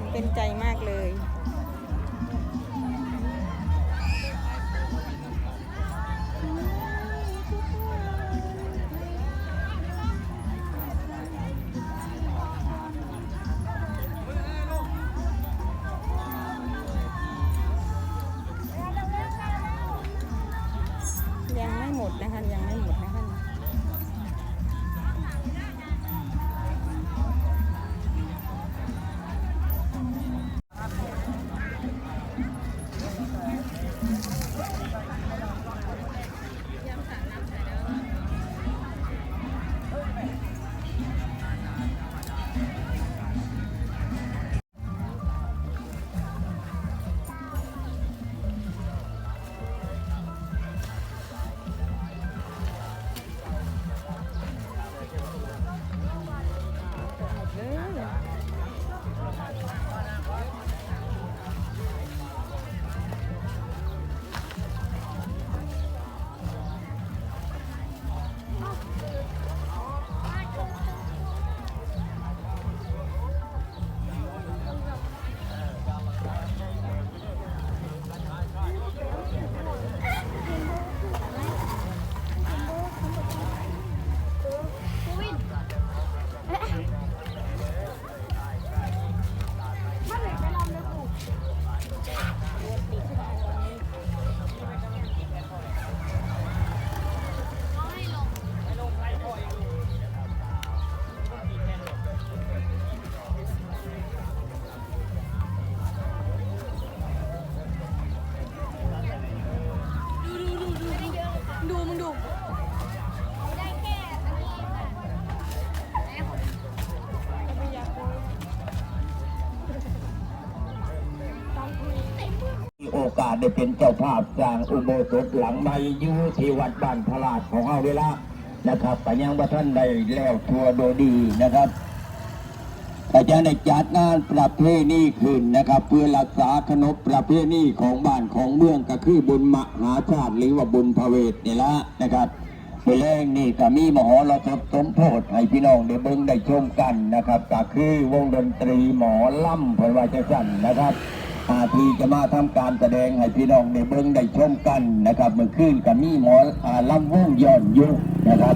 คนเป็นใจมากเลย ได้เป็นเจ้าภาพสร้างอุโบสถหลังใหม่อยู่ที่วัดบ้านพลาดของเราเวลานะครับปัญญังว่าท่านได้แล้วทัวโดยดีนะครับอาจารย์ได้จัดงานประเพณีขึ้นนะครับ เพื่อรักษาขนบประเพณีของบ้านของเมืองก็คือบุญมหาชาติหรือว่าบุญพระเวทนี่ละนะครับเมื่อแรงนี่ก็มีมหรสพสมโพธิให้พี่น้องได้เบิ่งได้ชมกันนะครับ ก็คือวงดนตรีหมอล่ำเพื่อว่าจะสั่นนะครับ อาทีจะมาทำการแสดงให้พี่น้องได้เบิ่งได้ชมกันนะครับเมื่อคืนกับมีหมออ่าลำวงย้อนยุคนะครับ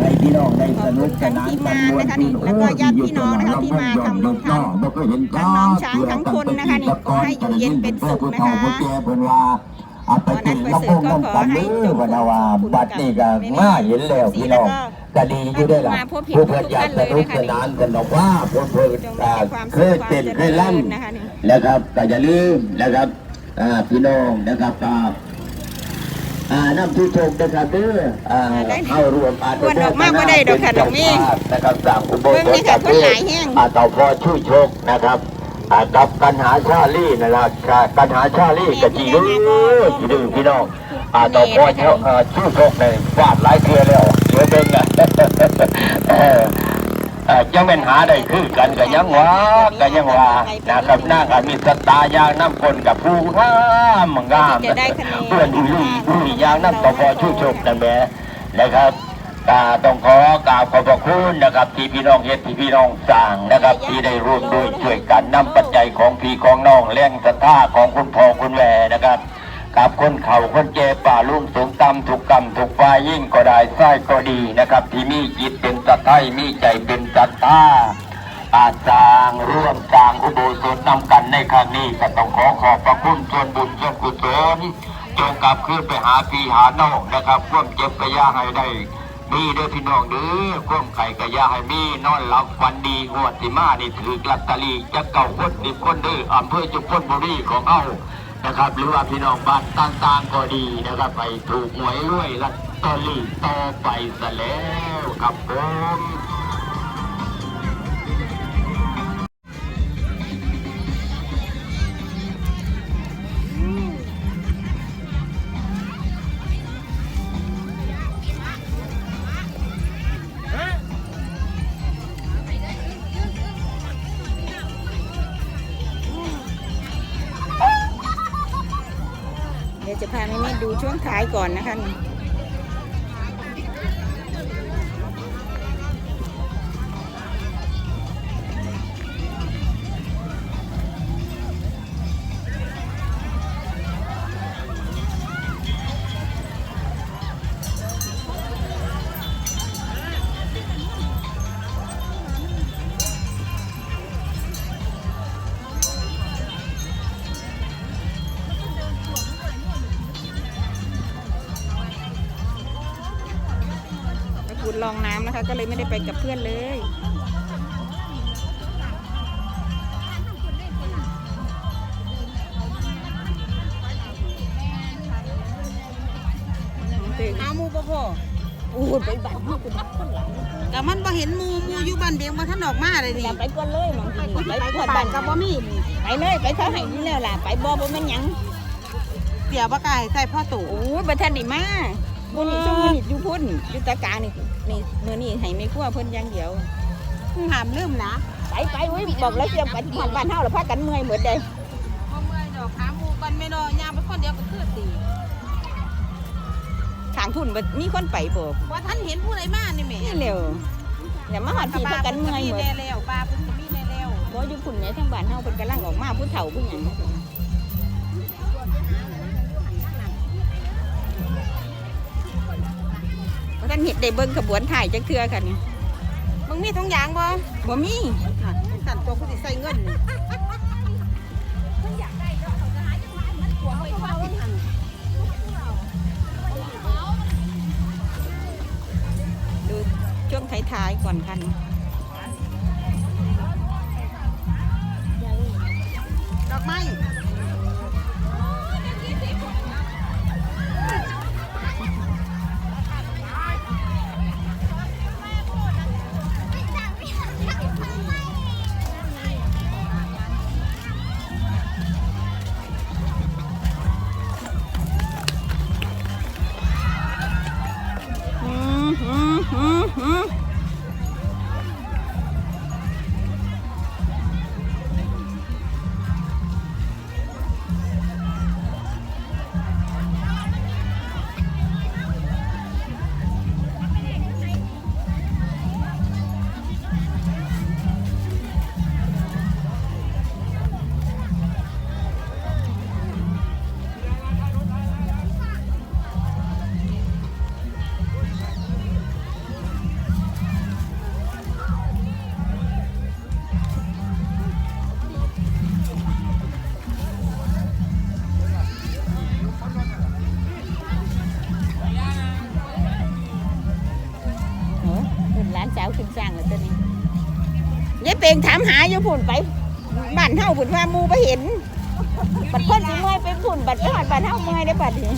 ให้พี่น้องได้สนุกสนานกันมวนชื่นแล้วก็ญาติพี่น้องนะคะที่มาทำบุญทำบ่เคยเห็นทั้งน้องช้างทั้งคนนะคะนี่ขอให้อยู่เย็นเป็นสุขนะคะผู้เฒ่าผู้แก่เพิ่นว่าอาไปกินลำวงน้ำกันเด้อว่านะว่าบัดนี้ก็มาเห็นแล้วพี่น้อง ก็ดีอยู่ด้วยล่ะผู้เพิ่นอยากสนุกสนานกันดอกว่าเพิ่นเพิ่นจงอ่ามีความเคสุขยความเต้นเจเคริยญล่ำนะคะนี่นะครับก็อย่าลืมนะครับอ่าพี่น้องนะครับก็อ่านำผู้ชมนะครับเด้ออ่าเข้ารวมอาอ้วนดอกมากบ่ได้ดอกค่ะดอกนี้นะครับสั่งอุโบสเบิ่งนี่ถค่ะคนหลายแห้งอาต่อพอช่วยโชคนะครับอ่ากับกันหาชาลี่นั่นล่ะค่ะกันหาชาลี่กับจีดื้อจีดื้อพี่น้อง อ่าต่อพอเช่าอ่าช่วยโชคในฟาดหลายเทื่อแล้วเหลือเบิ่งอะเออเอ่อยังเป็นหาได้คือกันก็ยังว่าก็ยังว่านะครับหน้าก็มีสตาร์ยางน้ำคนกับผู้งามงามจะได้คะแนนเพื่อนอยู่ลุยลุยยางน้ำต่อพอชู้ชกนั่นแหละนะครับกาต้องขอกราบขอบพระคุณนะครับ ที่พี่น้องเฮ็ดที่พี่น้องสร้างนะครับ ที่ได้ร่วมด้วยช่วยกันนำปัจจัยของพี่ของน้องแรงศรัทธาของคุณพ่อคุณแม่นะครับ กับคนเข่าคนเจป่าลุ่มสูงต่ำถูกกรรมถูกฝ่ายยิ่งก็ได้ไส้ก็ดีนะครับ ที่มีจิตเป็นสัตย์ไทยมีใจเป็นสัตตาอาจสร้างร่วมสร้างอุโบสถนำกันในครั้งนี้ก็ต้องขอขอบพระคุณส่วนบุญส่วนกุศลจงกลับคืนไปหาพี่หาน้องนะครับควมเจ็บกระยาให้ได้มีเด้อพี่น้องเด้อควมไข่กระยาให้มีนอนหลับฝันดีงวดสิมานี่ถือลอตตอรี่จะเก่าคนดิบคนเด้ออำเภอจุฬาบุรีของเฮา นะครับ หรือว่าพี่น้องบ้านต่างๆก็ดีนะครับ ไปถูกหวยรวยลัตเตอรี่ต่อไปซะแล้วครับผม ยวจะพาแม่ๆดูช่วงท้ายก่อนนะคะ นี่ลองน้ำนะคะ ก็เลยไม่ได้ไปกับเพื่อนเลยหาหมูบ่พออู้ไปบ้านเฮาคุณคนหลังแต่มันบ่เห็นหมูหมูอยู่บ้านเบียงบ่ทันออกมาเลยอนี่ย่าไปก่อนเลยน้องไปพี่ไปไปไปก่อนบ้าบ้านนก็ก็บ่บ่มีมีไปเลยไปเขาให้นี่แล้วล่ะไปบ่บ่แม่นหยังเสียบ่กายใส่พ่อตู่โอ้ยบ่ทันได้มามื้อนี้ซุมื้อนี้อยู่พุ่นอยู่ตะกลางนี่ นี่มื้อนี้ให้ไม่ครัวเพิ่นอย่างเดียวห้ามลืมนะไปไปอุ้ยบอกแล้วเสียงไปที่บ้านเฮาแล้วพากันเมื่อยหมดเลยบ่เมื่อยดอกหาหมูก่อนแม่นย่างไปคนเดียวก็คือตีทางพุ่นบ่มีคนไปบ่บ่ทันเห็นผู้ใดมานี่แม่นี่เร็วอย่ามาหอดพี่พากันเมื่อยหมดแน่แล้วปลาเพิ่นก็มีแน่แล้วบ่อยู่พุ่นเนี่ยทางบ้านเฮาเพิ่นกำลังออกมาผู้เฒ่าผู้หยัง บ่ทันเฮ็ดได้เบิ่งขบวนถ่ายจักเทื่อค่ะนี่มึงมีทุงยางบ่บ่มีสั่นตัวกูสิใส่เงินดูช่วงท้ายๆก่อนค่ะนี่ดอกไม้ ยายเปงถามหาอยู่พุ่นไปบ้านเฮาพุ่นว่ามูไปเห็น บัดเพิ่นสิเมื่อยไปพุ่นบัดไปหอดบ้านเฮาเมื่อยได้อบัดนี้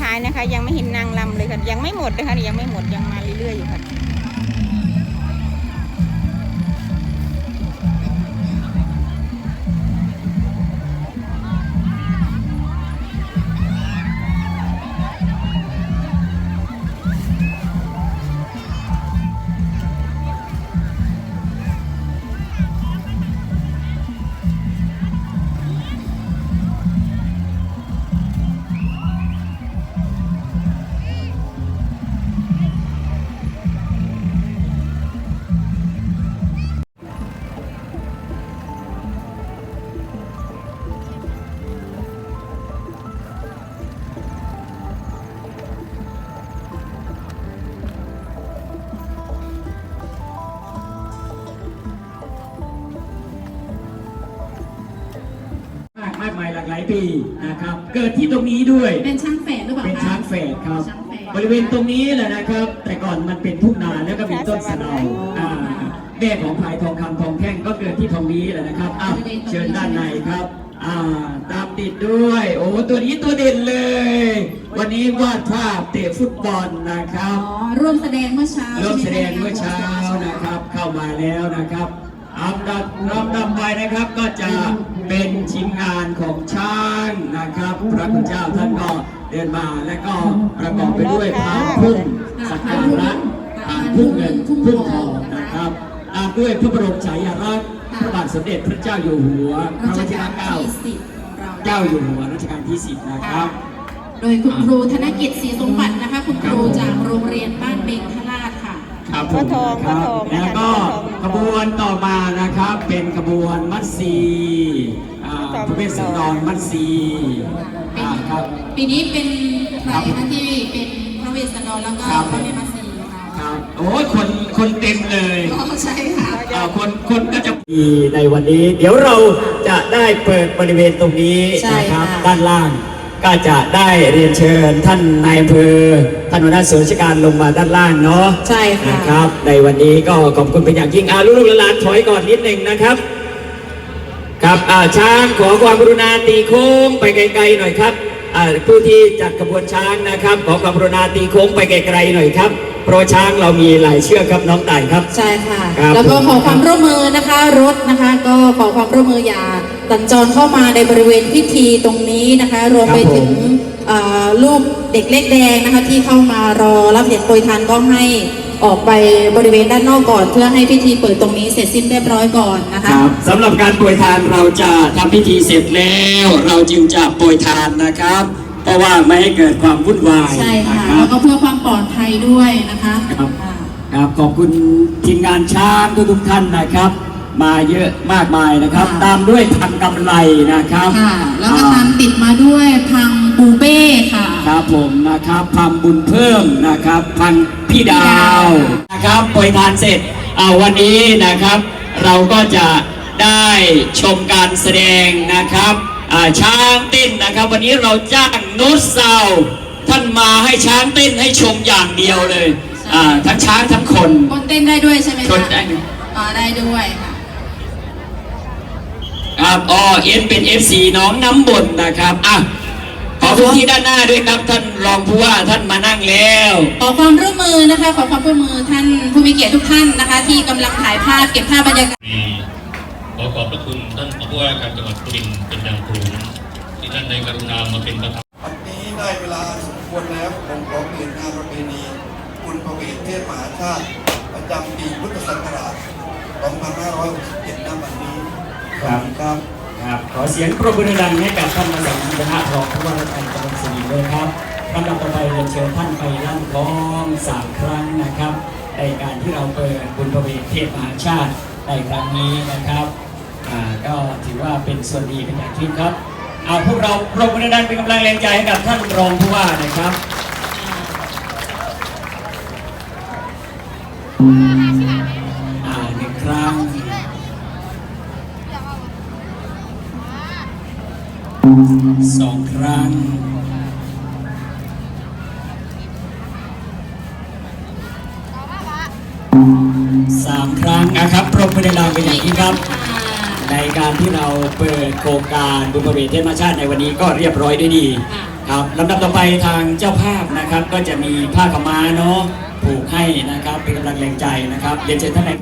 ท้ายนะคะ ยังไม่เห็นนางลำเลยค่ะยังไม่หมดเลยค่ะยังไม่หมดยังมาเรื่อยๆอยู่ค่ะ ลากหลายปีนะครับ เกิดที่ตรงนี้ด้วย เป็นช้างแฝดหรือเปล่าเป็นคะช้างแฝดครับ ช้างแฝด บริเวณตรงนี้แหละนะครับ แต่ก่อนมันเป็นทุ่งนาแล้วก็มีต้นสะเดาอ่าแม่ของพายทองคำทองแท่งก็เกิดที่ตรงนี้แหละนะครับอ้าวเชิญด้านในครับอ่าตามติดด้วย โอ้ตัวนี้ตัวเด่นเลย วันนี้วาดภาพเตะฟุตบอลนะครับ อ๋อร่วมแสดงเมื่อเช้าร่วมแสดงใช่ไหเมื่อเช้านะครับ เข้ามาแล้วนะครับ อันดับลำดับไปนะครับก็จะเป็นทีมงานของช้างนะครับ พระคุณเจ้าท่านก็เดินมาและก็ประกอบไปด้วยพานพุ่งสักการะพานพุ่งเงินพุ่งทองนะครับตามด้วยพระบรมฉายาลักษณ์พระบาทสมเด็จพระเจ้าอยู่หัวพรัระชวชิรกาลเกล้าที่สิบของเราเจ้าอยู่หัวรัชกาลที่10นะครับ โดยคุณครูธนกิจศรีสมบัตินะคะ คุณครูจากโรงเรียนบ้านเบงคลาดค่ะครับพระทองคพระรับทองแล้วก็พระทอง ขบวนต่อมานะครับเป็นขบวนมัดซีอ่าพระทองพระเวสสันดรมัดซีอ่าครับปีนี้เป็นใครคะที่เป็นพระเวสสันดรแล้วก็ครับพระแม่มัสีค่ะครับโอ้ยคนคนเต็มเลยอ๋อใช่ค่ะอ่าคนคนก็จะมีในวันนี้ เดี๋ยวเราจะได้เปิดบริเวณตรงนี้ใช่นะครับค่ะด้านล่างก็จะได้เรียนเชิญท่านนายอำเภอ ท่านหัวหน้าส่วนราชการลงมาด้านล่างเนาะใช่ค่ะ นะครับ ในวันนี้ก็ขอบคุณเป็นอย่างยิ่งอาลูกๆหลานๆถอยก่อนนิดหนึ่งนะครับ ครับอ่าช้างขอความกรุณาตีโค้งไปไกลๆหน่อยครับอ่าผู้ที่จัดขบวนช้างนะครับ ขอความกรุณาตีโค้งไปไกลๆหน่อยครับเพราะช้างเรามีหลายเชือกครับน้องต่ายครับ ใช่ค่ะ ครับแล้วก็ขอความร่วมมือนะคะรถนะคะ ก็ขอความร่วมมืออย่า สัญจรเข้ามาในบริเวณพิธีตรงนี้นะคะ รวมไปถึงเอ่อลูกเด็กเล็กแดงนะคะ ที่เข้ามารอรับเหรียญโปรยทานก็ให้ออกไปบริเวณด้านนอกก่อน เพื่อให้พิธีเปิดตรงนี้เสร็จสิ้นเรียบร้อยก่อนนะคะครับสำหรับการโปรยทานเราจะทำพิธีเสร็จแล้ว เราจึงจะโปรยทานนะครับ เพราะว่าไม่ให้เกิดความวุ่นวายใช่ค่ะนรัแล้บวก็เพื่อความปลอดภัยด้วยนะคะครับอ่าครับขอบคุณทีมงานช้างทุกๆท่านนะครับ มาเยอะมากมายนะครับ ค่ะ ตามด้วยพันกำไรนะครับค่ะ แล้วก็ตามติดมาด้วยพังปูเป้ค่ะครับผมนะครับพังบุญเพิ่มนะครับ พังพี่ดาวนะครับโปรยทานเสร็จเอาวันนี้นะครับ เราก็จะได้ชมการแสดงนะครับอ่าช้างเต้นนะครับ วันนี้เราจ้างนุชเซาท่านมาให้ช้างเต้นให้ชมอย่างเดียวเลยอ่าทั้งช้างทั้งคน คนเต้นได้ด้วยใช่ไหมคะคนได้ด้วย อ๋อได้ด้วยค่ะ ครับอ๋อเอ็นเป็น FC น้องน้ำบนนะครับอะขอพื้นที่ด้านหน้าด้วยครับ ท่านรองผู้ว่าท่านมานั่งแล้ว ขอความร่วมมือนะคะ ขอความร่วมมือท่านผู้มีเกียรติทุกท่านนะคะ ที่กำลังถ่ายภาพเก็บภาพบรรยากาศมีขอขอบพระคุณท่านผู้ว่าการจังหวัดสุรินทร์เป็นอย่างสูงที่ท่านได้กรุณามาเป็นประธาน วันนี้ได้เวลาสมควรแล้วผมขอเปลี่ยนงานประเพณีบุญประเวทเทศมหาชาติ ประจำปีพุทธศักราช 2567ณวันนี้ ครับครับครับ ขอเสียงปรบมือดังให้กับท่านมาจากคณะรองผู้ว่าราชการจังหวัดสุรินทร์ด้วยครับลำดับต่อไปเรียนเชิญท่านไปลั่นกลองสามครั้งนะครับ ในการที่เราเปิดบุญประเวทเทพมหาชาติในครั้งนี้นะครับอ่าก็ถือว่าเป็นส่วนดีเป็นอย่างยิ่งครับเอาพวกเราปรบมือดังเป็นกำลังแรงใจให้กับท่านรองผู้ว่านะครับอ่าหนึ่งครั้ง สองครั้ง สามครั้งนะครับปรบมือดังๆเป็นอย่างยิ่งครับ ในการที่เราเปิดโครงการบุญประเวทเทพชาติในวันนี้ก็เรียบร้อยด้วยดีครับลำดับต่อไปทางเจ้าภาพนะครับ ก็จะมีผ้าขม้าเนาะผูกให้นะครับ เป็นกำลังแรงใจนะครับเรียนเชิญท่านในาย